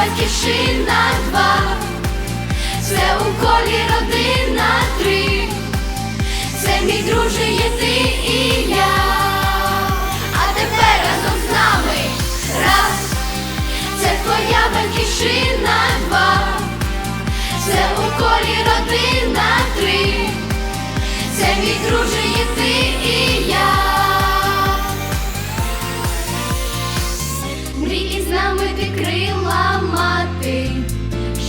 батьківщина два, це у колі родина три, це мій друже є ти і я. А тепер разом з нами раз, це твоя батьківщина два, це у колі родина три, це мій друже є ти і я. Мрій із нами ти крила мати,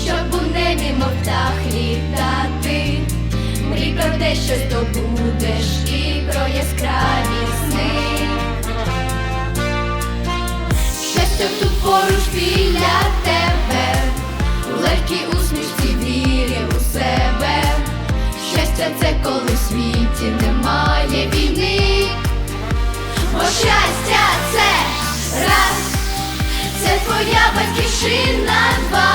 щоб у небі мов птах літати. Мрій про те, що здобудеш і про яскраві сни. Щастя тут поруч біля тебе, у легкій усмішці вірі у себе. Щастя це коли в світі немає війни. Бо щастя твоя батьківщина два,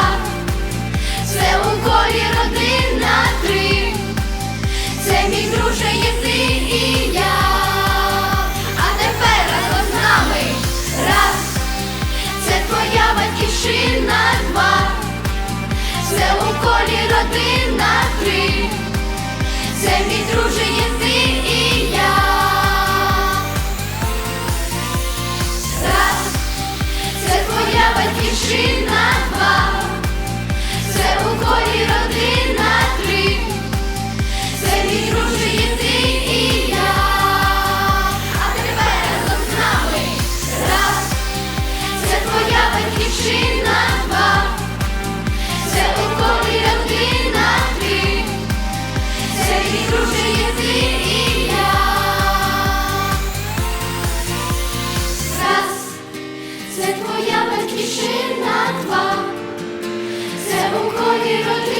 це у колі родина три, це мій друже є ти і я. А тепер разом з нами раз, це твоя батьківщина два, це у колі родина три, це мій друже є батьківщина два, це у колі родина